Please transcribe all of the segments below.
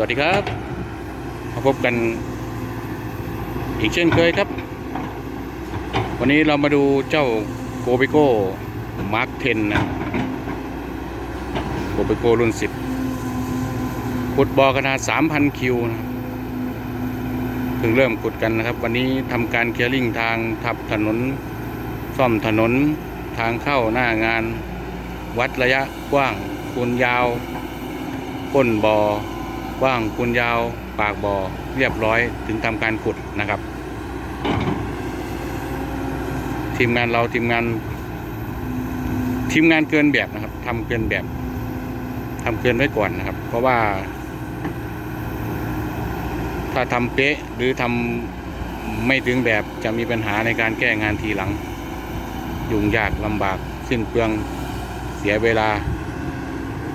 วัสดีครับ มาพบกันอีกเช่นเคยครับ วันนี้เรามาดูเจ้าโกเบโก้มาร์คเทนนะโกเบโก้รุ่น 10 ขุดบ่อขนาด 3,000 คิวนะเพิ่งเริ่มขุดกันนะครับ วันนี้ทำการเคลียร์ลิงทางทับถนน ซ่อมถนนทางเข้าหน้างาน วัดระยะกว้างคูณยาวก้นบ่อ กว้างคูณยาวปากบ่อเรียบร้อยถึงทำการขุดนะครับ ทีมงานเราทีมงาน ทีมงานเกินแบบนะครับทำเกินแบบทำเกินไว้ก่อนนะครับ เพราะว่า ถ้าทำเป๊ะหรือทำไม่ถึงแบบจะมีปัญหาในการแก้งานทีหลัง ยุ่งยากลำบากสิ้นเปลืองเสียเวลา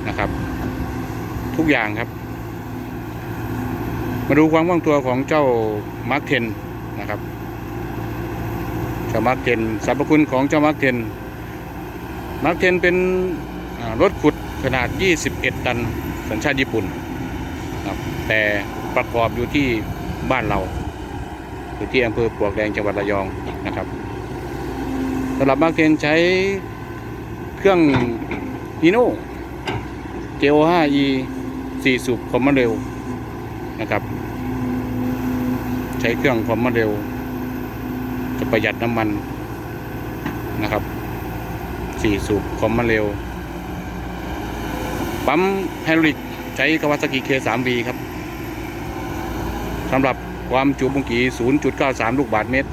นะครับ ทุกอย่างครับ มาดูความคล่องตัวของเจ้ามาร์คเทนนะครับ เจ้ามาร์คเทนสรรพคุณของเจ้ามาร์คเทนมาร์คเทนเป็นรถขุดขนาด 21 ตันสัญชาติญี่ปุ่นครับแต่ประกอบอยู่ที่บ้านเรา อยู่ที่อำเภอปลวกแดงจังหวัดระยองนะครับสำหรับมาร์กเทนใช้เครื่องฮีโน่ JO5E 4 สูบคอมมานเร็ว นะครับ ใช้เครื่องคอมมานเร็ว จะประหยัดน้ำมันนะครับ4สูบคอมมานเร็ว ปั๊มไฮดรอลิกใช้กาวาซากิ K3V ครับสำหรับความจุบุงกี0.93 ลูกบาทเมตร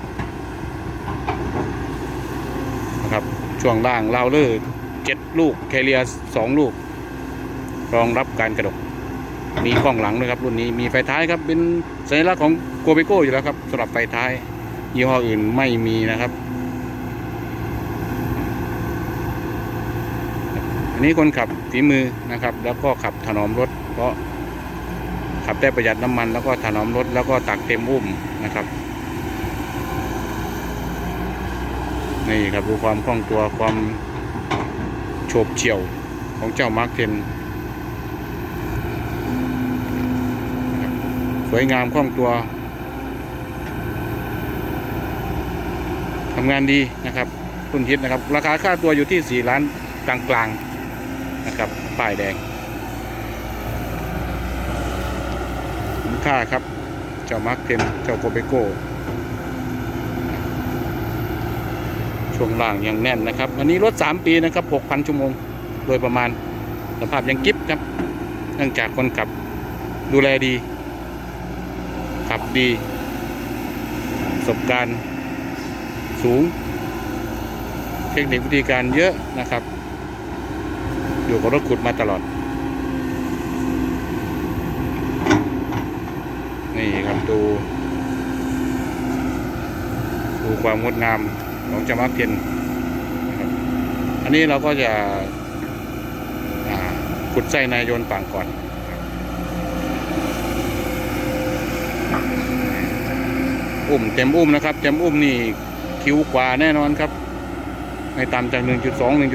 นะครับช่วงล่างลาวเลอร์เจ็ดลูกแคเรียสองลูก รองรับการกระดก มีกล้องหลังด้วยครับรุ่นนี้มีไฟท้ายครับเป็นสัญลักษณ์ของโกเบโก้อยู่แล้วครับสำหรับไฟท้ายยี่ห้ออื่นไม่มีนะครับ อันนี้คนขับฝีมือนะครับ แล้วก็ขับถนอมรถเพราะขับได้ประหยัดน้ำมันแล้วก็ถนอมรถแล้วก็ตักเต็มอุ้มนะครับนี่ครับดูความคล่องตัวความโฉบเฉี่ยวของเจ้ามาร์คเทน วยงามคล่องตัวทำงานดีนะครับรุ่นฮิตนะครับ ราคาค่าตัวอยู่ที่ 4 ล้านกลางๆนะครับป้ายแดงคุ้มค่าครับ เจ้ามาร์คเทนเจ้าโกเบโก้ช่วงล่างยังแน่นนะครับ อันนี้รถ 3 ปีนะครับ 6,000 ชั่วโมง โดยประมาณสภาพยังกิฟครับ เนื่องจากคนขับดูแลดี ขับดีประสบการณ์สูง เทคนิควิธีการเยอะนะครับ อยู่กับรถขุดมาตลอด นี่ครับดู ดูความงดงามของจามาร์กเทนนะครับอันนี้เราก็จะขุดไส้ในโยนฝั่งก่อนครับ อุ้มเต็มอุ้มนะครับเต็มอุ้มนี่คิวกว่าแน่นอนครับ ไม่ต่ำจาก 1.2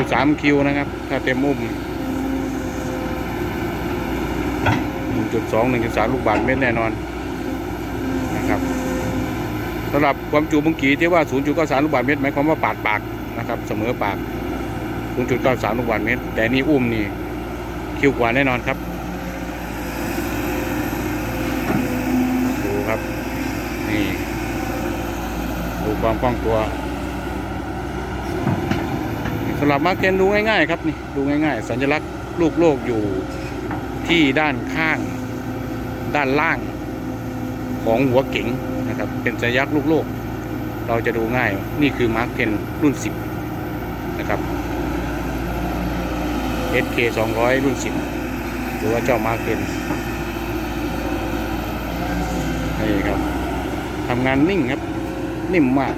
1.3 คิวนะครับ ถ้าเต็มอุ้ม 1.2 1.3 ลูกบาทเมตรแน่นอนนะครับสำหรับความจุบุงกีที่ว่า 0.93 ลูกบาศก์เมตรหมายความว่าปาดปากนะครับเสมอปาก 0.93 ลูกบาศก์เมตร แต่นี่อุ้มนี่คิวกว่าแน่นอนครับดูครับนี่ ดูความคล่องตัวสำหรับมาเกนดูง่ายๆครับนี่ดูง่ายๆ สัญลักษณ์ลูกโลกอยู่ที่ด้านข้าง ด้านล่างของหัวเก๋งนะครับ เป็นสัญลักษณ์ลูกโลก เราจะดูง่ายนี่คือมาร์คเทนรุ่น 10 นะครับ SK 200 รุ่น 10 หรือว่าเจ้ามาร์คเทนนี่ครับทำงานนิ่งครับ นิ่มมาก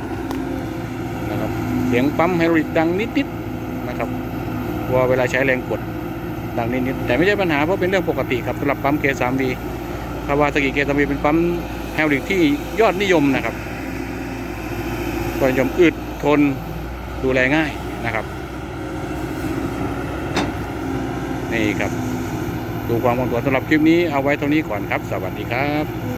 นะครับเสียงปั๊มไฮดรอลิกดังนิดๆนะครับว่าเวลาใช้แรงกดดังนิดๆแต่ไม่ใช่ปัญหาเพราะเป็นเรื่องปกติครับสำหรับปั๊ม K3V คาวาซากิ K3V เป็นปั๊มแฮลลิกที่ยอดนิยมนะครับก็นิยมอึดทนดูแลง่ายนะครับ นี่ครับ ดูความบางตัวสำหรับคลิปนี้เอาไว้เท่านี้ก่อนครับ สวัสดีครับ